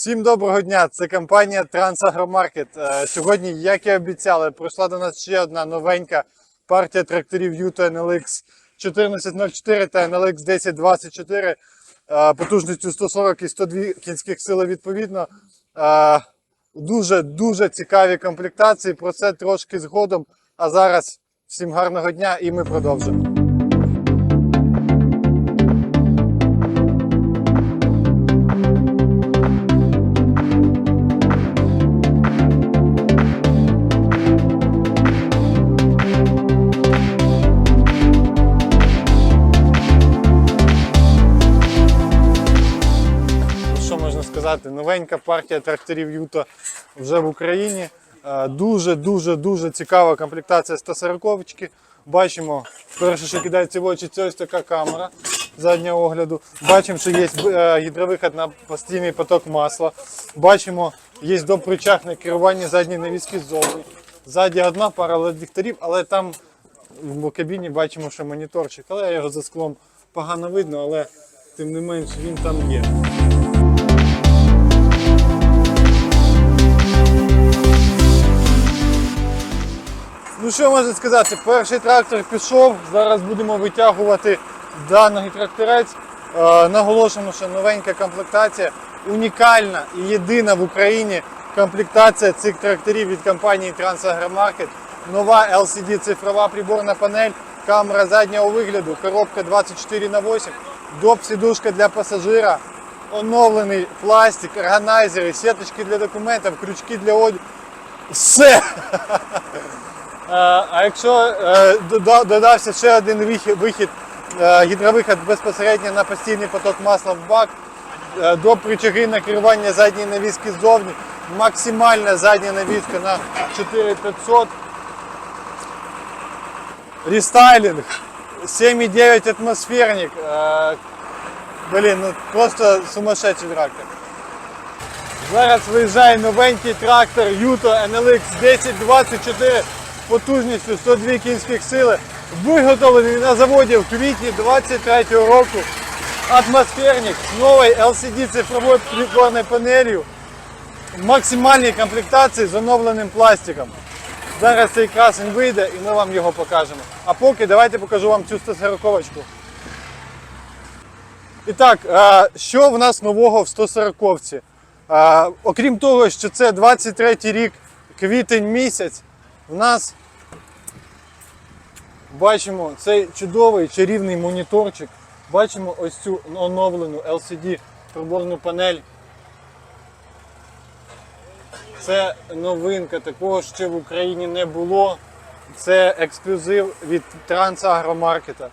Всім доброго дня! Це компанія Трансагромаркет. Сьогодні, як і обіцяли, прийшла до нас ще одна новенька партія тракторів Юто NLX 1404 та NLX 1024 е, потужністю 140 і 102 кінських сили відповідно. Е, Дуже дуже цікаві комплектації. Про це трошки згодом. А зараз всім гарного дня і ми продовжимо. Сказати? Новенька партія тракторів Юто вже в Україні. Е, Дуже дуже дуже цікава комплектація 140 -чки. Бачимо, перше, що кидається в очі, це ось така камера заднього огляду. Бачимо, що є е, гідровихід на постійний поток масла. Бачимо, є допричахне керування задньої навіски ззовні. Ззаді одна пара LED-ліхтарів, але там в кабіні бачимо, що моніторчик, але його за склом погано видно, але тим не менш він там є. Ну що можна сказати, перший трактор пішов, зараз будемо витягувати даний тракторець. Е, наголошуємо, що новенька комплектація, унікальна і єдина в Україні комплектація цих тракторів від компанії Трансагромаркет. Нова LCD цифрова приборна панель, камера заднього вигляду, коробка 24 на 8 доп сідушка для пасажира, оновлений пластик, органайзери, сіточки для документів, крючки для одягу. Все! Е, А якщо е, додався ще один вихід, вихід е, гідровихід безпосередньо на постійний поток масла в бак, до причаги на керування задньої навіски ззовні, максимальна задня навіска на 4500, рестайлінг, 7,9 атмосферник. Блін, ну просто сумасшедший трактор. Зараз виїжджає новенький трактор Юто NLX 1024 потужністю 102 кінських сили, виготовлений на заводі в квітні 23 року. Атмосферник з новою LCD цифровою приборною панелью в максимальній комплектації з оновленим пластиком. Зараз цей красень вийде і ми вам його покажемо. А поки давайте покажу вам цю 140 -очку. І так, що в нас нового в 140-ці? Е, Окрім того, що це 23 рік, квітень місяць, в нас бачимо цей чудовий чарівний моніторчик. Бачимо ось цю оновлену LCD приборну панель. Це новинка, такого ще в Україні не було. Це ексклюзив від Трансагромаркета.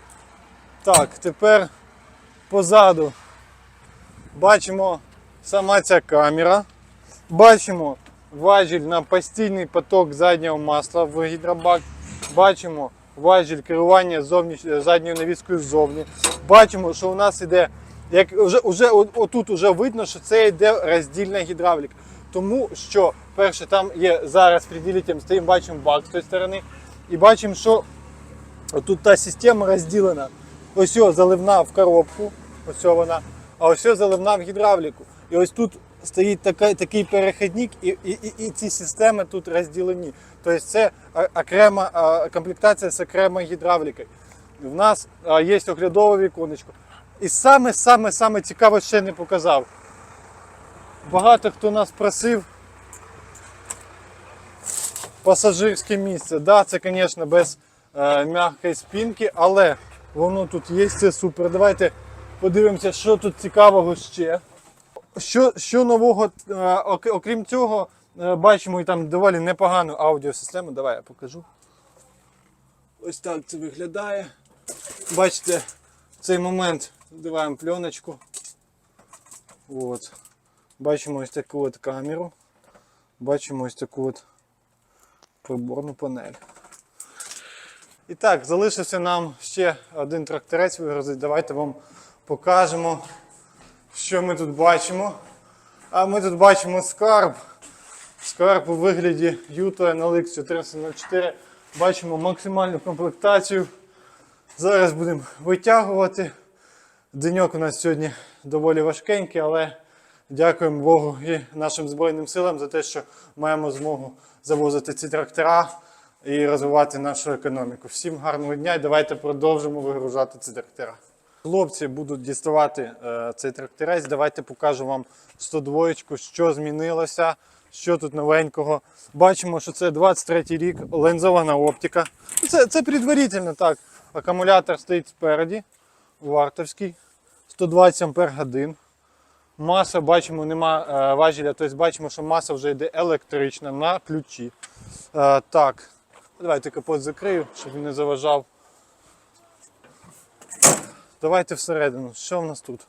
Так, тепер позаду бачимо сама ця камера. Бачимо важіль на постійний поток заднього масла в гідробак. Бачимо важіль керування зовні, задньою навіскою ззовні. Бачимо, що у нас іде, як вже, вже отут вже видно, що це йде роздільна гідравліка. Тому що, перше, там є зараз приділителем, стоїм, бачимо бак з тої сторони. І бачимо, що тут та система розділена. Ось заливна в коробку, ось вона, а ось заливна в гідравліку. І ось тут стоїть така, такий перехідник, і, і, і, і ці системи тут розділені. Тобто це окрема комплектація з окремою гідравлікою. В нас є оглядове віконечко. І саме саме саме цікаве ще не показав. Багато хто нас просив пасажирське місце. Да, це, звісно, без е, м'якої спинки, але воно тут є, це супер. Давайте подивимося, що тут цікавого ще. Що, що нового, е, окрім цього, е, бачимо і там доволі непогану аудіосистему. Давай я покажу. Ось так це виглядає. Бачите, в цей момент вдиваємо пленочку. От. Бачимо ось таку от камеру. Бачимо ось таку от приборну панель. І так, залишився нам ще один тракторець вигрузити. Давайте вам покажемо, що ми тут бачимо. А ми тут бачимо скарб. Скарб у вигляді Юто NLX 1404. Бачимо максимальну комплектацію. Зараз будемо витягувати. Деньок у нас сьогодні доволі важкенький, але Дякуємо Богу і нашим Збройним силам за те, що маємо змогу завозити ці трактора і розвивати нашу економіку. Всім гарного дня і давайте продовжимо вигружати ці трактора. Хлопці будуть діставати е, цей тракторець. Давайте покажу вам 102, що змінилося, що тут новенького. Бачимо, що це 23 рік, лінзована оптика. Це, це предварительно так. Акумулятор стоїть спереді, вартовський, 120 ампер годин. Маса, бачимо, нема е, важеля, тобто бачимо, що маса вже йде електрична на ключі. Е, так, давайте капот закрию, щоб він не заважав. Давайте всередину. Що в нас тут?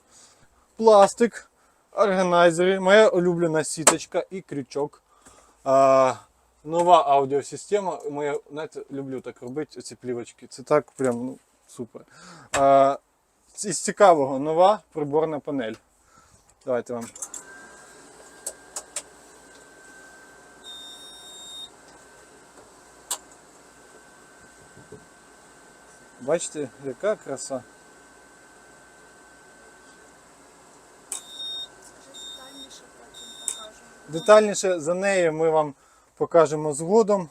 Пластик, органайзери, моя улюблена сіточка і крючок. А, нова аудіосистема. Моя, знаєте, люблю так робити, ці плівочки. Це так прям ну, супер. А, із цікавого нова приборна панель. Давайте вам. Бачите, яка краса. Детальніше потім покажемо. Детальніше за нею ми вам покажемо згодом.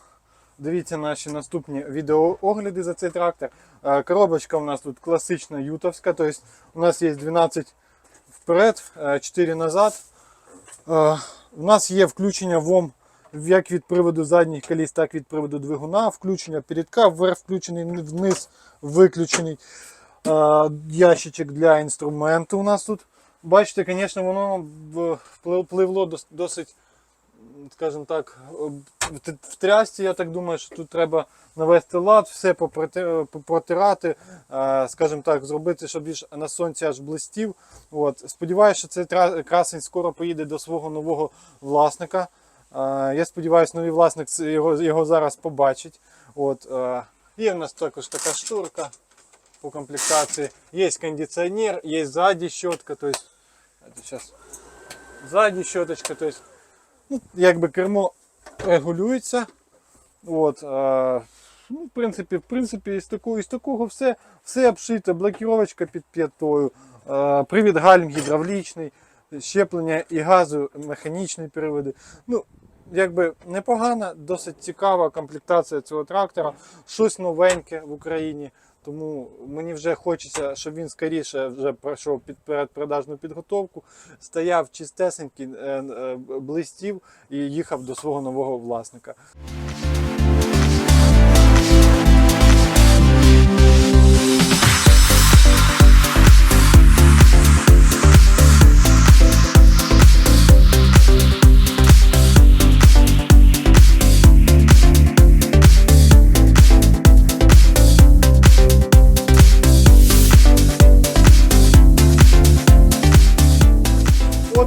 Дивіться наші наступні відеоогляди за цей трактор. Е, Коробочка у нас тут класична ютовська, тобто у нас є 12 вперед, е, 4 назад. Е, У нас є включення ВОМ як від приводу задніх коліс, так і від приводу двигуна. Включення передка, вверх включений, вниз виключений. Е, Ящичок для інструменту у нас тут. Бачите, звісно, воно впливло досить, скажімо так, в трясці. Я так думаю, що тут треба навести лад, все попротирати, е, скажімо так, зробити, щоб більш на сонці аж блистів. От. Сподіваюся, що цей красень скоро поїде до свого нового власника. Е, Я сподіваюся, новий власник його, його зараз побачить. От. е, Є в нас також така штурка по кондиционер, есть сзади щетка, то есть это сейчас сзади щеточка, то есть ну, якби кермо регулюється. От, е, ну, в принципі, в принципі, із такого, із такого все, все обшито, блокіровочка під п'ятою, привід гальм гідравлічний, щеплення і газу, механічні приводи. Ну, якби непогана, досить цікава комплектація цього трактора. Щось новеньке в Україні. Тому мені вже хочеться, щоб він скоріше вже пройшов під передпродажну підготовку, стояв чистесенький, е, е, блистів і їхав до свого нового власника.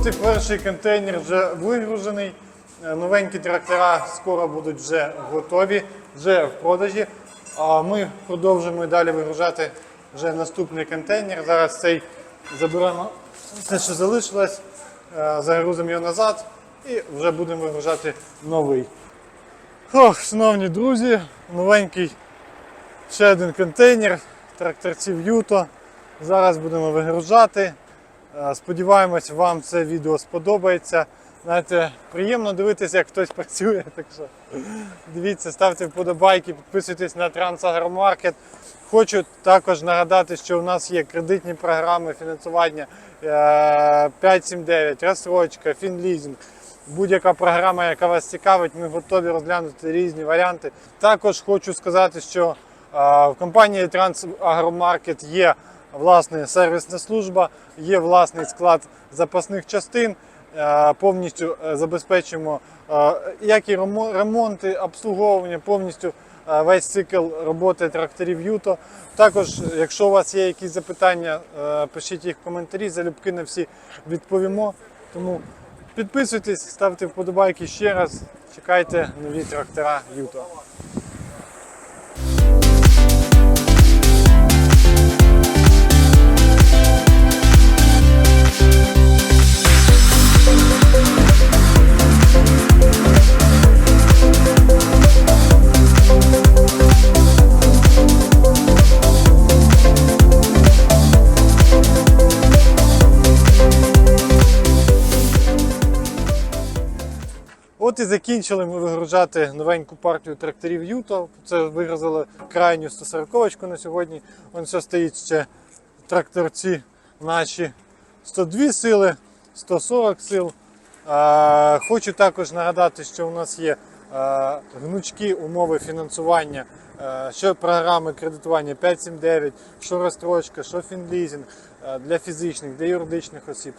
От і перший контейнер вже вигружений. Е, Новенькі трактора скоро будуть вже готові, вже в продажі. А ми продовжуємо далі вигружати вже наступний контейнер. Зараз цей заберемо все, що залишилось, е, загрузимо його назад і вже будемо вигружати новий. Ох, шановні друзі, новенький ще один контейнер тракторців Юто. Зараз будемо вигружати. Е, Сподіваємось, вам це відео сподобається. Знаєте, приємно дивитися, як хтось працює. Так що дивіться, ставте вподобайки, підписуйтесь на Трансагромаркет. Хочу також нагадати, що у нас є кредитні програми фінансування е, 579, розсрочка, фінлізинг. Будь-яка програма, яка вас цікавить, ми готові розглянути різні варіанти. Також хочу сказати, що е, в компанії Трансагромаркет є власна сервісна служба, є власний склад запасних частин. Е, Повністю е, забезпечуємо е, як і ремонти, обслуговування, повністю весь цикл роботи тракторів Юто. Також, якщо у вас є якісь запитання, пишіть їх в коментарі, залюбки на всі відповімо. Тому підписуйтесь, ставте вподобайки ще раз. Чекайте нові трактора Юто. Закінчили ми вигружати новеньку партію тракторів Юто. Це вигрузили крайню 140 на сьогодні. Вон все стоїть ще тракторці наші 102 сили, 140 сил. Хочу також нагадати, що у нас є гнучкі умови фінансування, що програми кредитування 579, що розстрочка, що фінлізінг для фізичних, для юридичних осіб.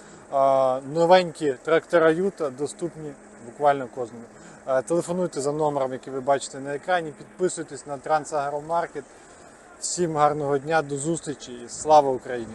Новенькі трактора Юта доступні буквально кожному. Е, Телефонуйте за номером, який ви бачите на екрані, підписуйтесь на Трансагромаркет. Всім гарного дня, до зустрічі і слава Україні!